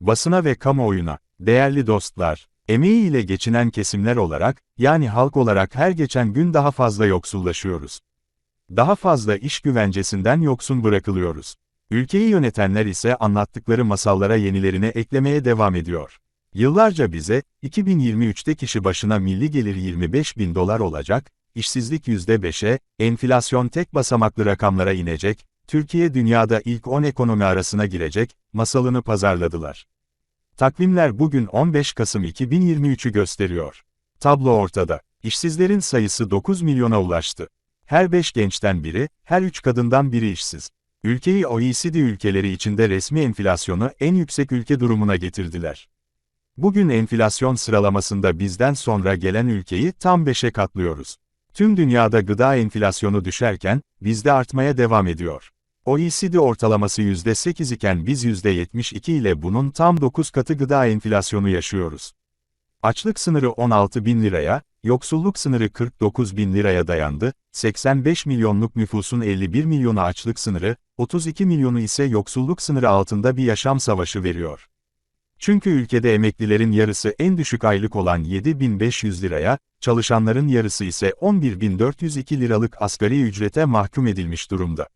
Basına ve kamuoyuna, değerli dostlar, emeği ile geçinen kesimler olarak, yani halk olarak her geçen gün daha fazla yoksullaşıyoruz. Daha fazla iş güvencesinden yoksun bırakılıyoruz. Ülkeyi yönetenler ise anlattıkları masallara yenilerini eklemeye devam ediyor. Yıllarca bize, 2023'te kişi başına milli gelir 25 bin dolar olacak, işsizlik %5'e, enflasyon tek basamaklı rakamlara inecek, Türkiye dünyada ilk 10 ekonomi arasına girecek, masalını pazarladılar. Takvimler bugün 15 Kasım 2023'ü gösteriyor. Tablo ortada. İşsizlerin sayısı 9 milyona ulaştı. Her 5 gençten biri, her 3 kadından biri işsiz. Ülkeyi OECD ülkeleri içinde resmi enflasyonu en yüksek ülke durumuna getirdiler. Bugün enflasyon sıralamasında bizden sonra gelen ülkeyi tam 5'e katlıyoruz. Tüm dünyada gıda enflasyonu düşerken, bizde artmaya devam ediyor. OECD ortalaması %8 iken biz %72 ile bunun tam 9 katı gıda enflasyonu yaşıyoruz. Açlık sınırı 16 bin liraya, yoksulluk sınırı 49 bin liraya dayandı, 85 milyonluk nüfusun 51 milyonu açlık sınırı, 32 milyonu ise yoksulluk sınırı altında bir yaşam savaşı veriyor. Çünkü ülkede emeklilerin yarısı en düşük aylık olan 7500 liraya, çalışanların yarısı ise 11402 liralık asgari ücrete mahkum edilmiş durumda.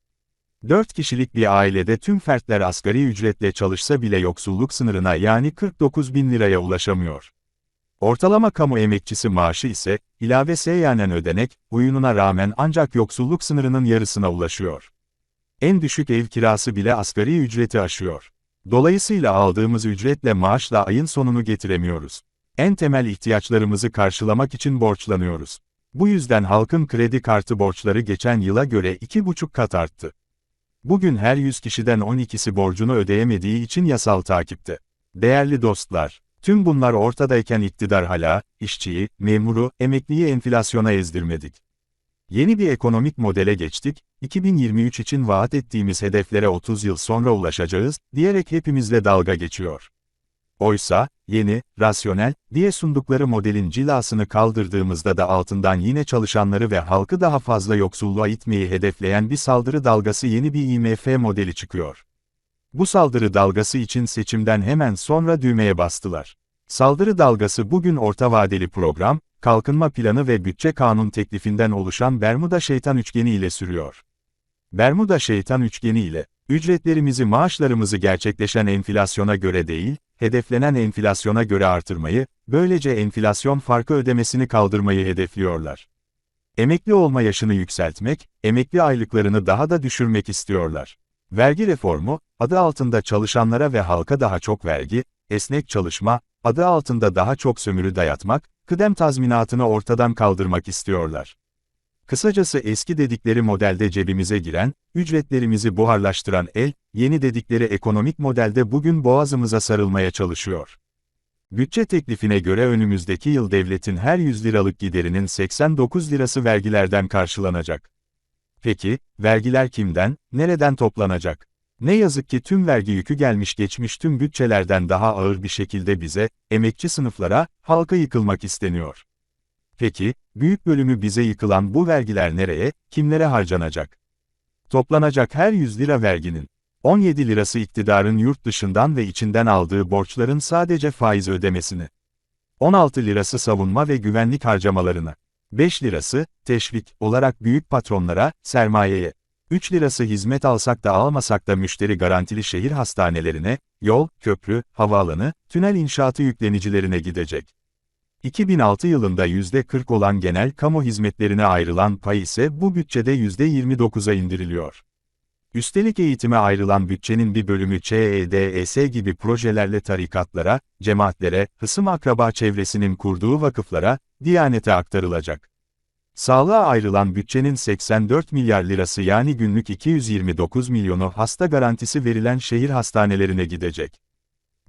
4 kişilik bir ailede tüm fertler asgari ücretle çalışsa bile yoksulluk sınırına yani 49 bin liraya ulaşamıyor. Ortalama kamu emekçisi maaşı ise, ilave seyyanen ödenek, uyununa rağmen ancak yoksulluk sınırının yarısına ulaşıyor. En düşük ev kirası bile asgari ücreti aşıyor. Dolayısıyla aldığımız ücretle maaşla ayın sonunu getiremiyoruz. En temel ihtiyaçlarımızı karşılamak için borçlanıyoruz. Bu yüzden halkın kredi kartı borçları geçen yıla göre 2,5 kat arttı. Bugün her 100 kişiden 12'si borcunu ödeyemediği için yasal takipte. Değerli dostlar, tüm bunlar ortadayken iktidar hala, işçiyi, memuru, emekliyi enflasyona ezdirmedik. Yeni bir ekonomik modele geçtik, 2023 için vaat ettiğimiz hedeflere 30 yıl sonra ulaşacağız, diyerek hepimizle dalga geçiyor. Oysa, yeni, rasyonel, diye sundukları modelin cilasını kaldırdığımızda da altından yine çalışanları ve halkı daha fazla yoksulluğa itmeyi hedefleyen bir saldırı dalgası yeni bir IMF modeli çıkıyor. Bu saldırı dalgası için seçimden hemen sonra düğmeye bastılar. Saldırı dalgası bugün orta vadeli program, kalkınma planı ve bütçe kanun teklifinden oluşan Bermuda şeytan üçgeni ile sürüyor. Bermuda şeytan üçgeni ile, ücretlerimizi maaşlarımızı gerçekleşen enflasyona göre değil, hedeflenen enflasyona göre artırmayı, böylece enflasyon farkı ödemesini kaldırmayı hedefliyorlar. Emekli olma yaşını yükseltmek, emekli aylıklarını daha da düşürmek istiyorlar. Vergi reformu, adı altında çalışanlara ve halka daha çok vergi, esnek çalışma, adı altında daha çok sömürü dayatmak, kıdem tazminatını ortadan kaldırmak istiyorlar. Kısacası eski dedikleri modelde cebimize giren, ücretlerimizi buharlaştıran el, yeni dedikleri ekonomik modelde bugün boğazımıza sarılmaya çalışıyor. Bütçe teklifine göre önümüzdeki yıl devletin her 100 liralık giderinin 89 lirası vergilerden karşılanacak. Peki, vergiler kimden, nereden toplanacak? Ne yazık ki tüm vergi yükü gelmiş geçmiş tüm bütçelerden daha ağır bir şekilde bize, emekçi sınıflara, halka yıkılmak isteniyor. Peki, büyük bölümü bize yıkılan bu vergiler nereye, kimlere harcanacak? Toplanacak her 100 lira verginin, 17 lirası iktidarın yurt dışından ve içinden aldığı borçların sadece faiz ödemesini. 16 lirası savunma ve güvenlik harcamalarına. 5 lirası, teşvik olarak büyük patronlara, sermayeye. 3 lirası hizmet alsak da almasak da müşteri garantili şehir hastanelerine, yol, köprü, havaalanı, tünel inşaatı yüklenicilerine gidecek. 2006 yılında %40 olan genel kamu hizmetlerine ayrılan pay ise bu bütçede %29'a indiriliyor. Üstelik eğitime ayrılan bütçenin bir bölümü ÇEDS gibi projelerle tarikatlara, cemaatlere, hısım akraba çevresinin kurduğu vakıflara, Diyanete aktarılacak. Sağlığa ayrılan bütçenin 84 milyar lirası yani günlük 229 milyonu hasta garantisi verilen şehir hastanelerine gidecek.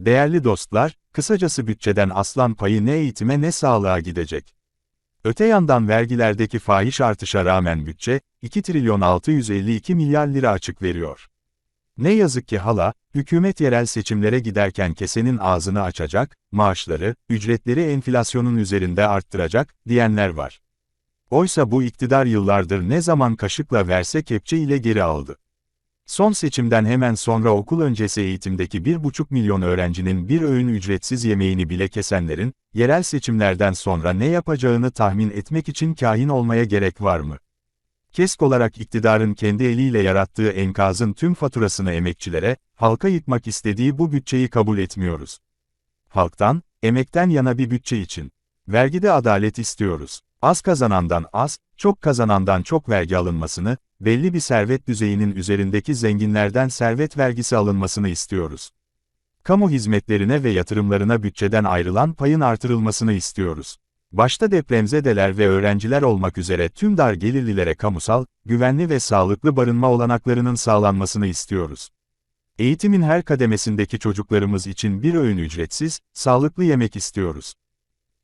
Değerli dostlar, kısacası bütçeden aslan payı ne eğitime ne sağlığa gidecek. Öte yandan vergilerdeki fahiş artışa rağmen bütçe, 2 trilyon 652 milyar lira açık veriyor. Ne yazık ki hala, hükümet yerel seçimlere giderken kesenin ağzını açacak, maaşları, ücretleri enflasyonun üzerinde arttıracak, diyenler var. Oysa bu iktidar yıllardır ne zaman kaşıkla verse kepçe ile geri aldı. Son seçimden hemen sonra okul öncesi eğitimdeki 1,5 milyon öğrencinin bir öğün ücretsiz yemeğini bile kesenlerin, yerel seçimlerden sonra ne yapacağını tahmin etmek için kahin olmaya gerek var mı? KESK olarak iktidarın kendi eliyle yarattığı enkazın tüm faturasını emekçilere, halka yıkmak istediği bu bütçeyi kabul etmiyoruz. Halktan, emekten yana bir bütçe için. Vergide adalet istiyoruz. Az kazanandan az, çok kazanandan çok vergi alınmasını, belli bir servet düzeyinin üzerindeki zenginlerden servet vergisi alınmasını istiyoruz. Kamu hizmetlerine ve yatırımlarına bütçeden ayrılan payın artırılmasını istiyoruz. Başta depremzedeler ve öğrenciler olmak üzere tüm dar gelirlilere kamusal, güvenli ve sağlıklı barınma olanaklarının sağlanmasını istiyoruz. Eğitimin her kademesindeki çocuklarımız için bir öğün ücretsiz, sağlıklı yemek istiyoruz.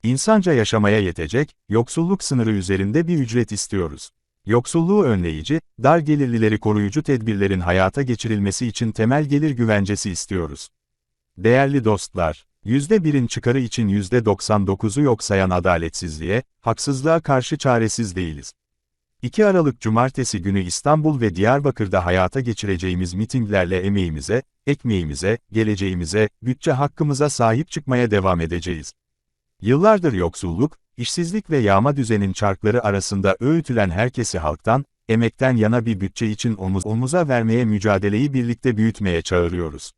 İnsanca yaşamaya yetecek, yoksulluk sınırı üzerinde bir ücret istiyoruz. Yoksulluğu önleyici, dar gelirlileri koruyucu tedbirlerin hayata geçirilmesi için temel gelir güvencesi istiyoruz. Değerli dostlar, %1'in çıkarı için %99'u yok sayan adaletsizliğe, haksızlığa karşı çaresiz değiliz. 2 Aralık Cumartesi günü İstanbul ve Diyarbakır'da hayata geçireceğimiz mitinglerle emeğimize, ekmeğimize, geleceğimize, bütçe hakkımıza sahip çıkmaya devam edeceğiz. Yıllardır yoksulluk, işsizlik ve yağma düzenin çarkları arasında öğütülen herkesi halktan, emekten yana bir bütçe için omuz omuza vermeye mücadeleyi birlikte büyütmeye çağırıyoruz.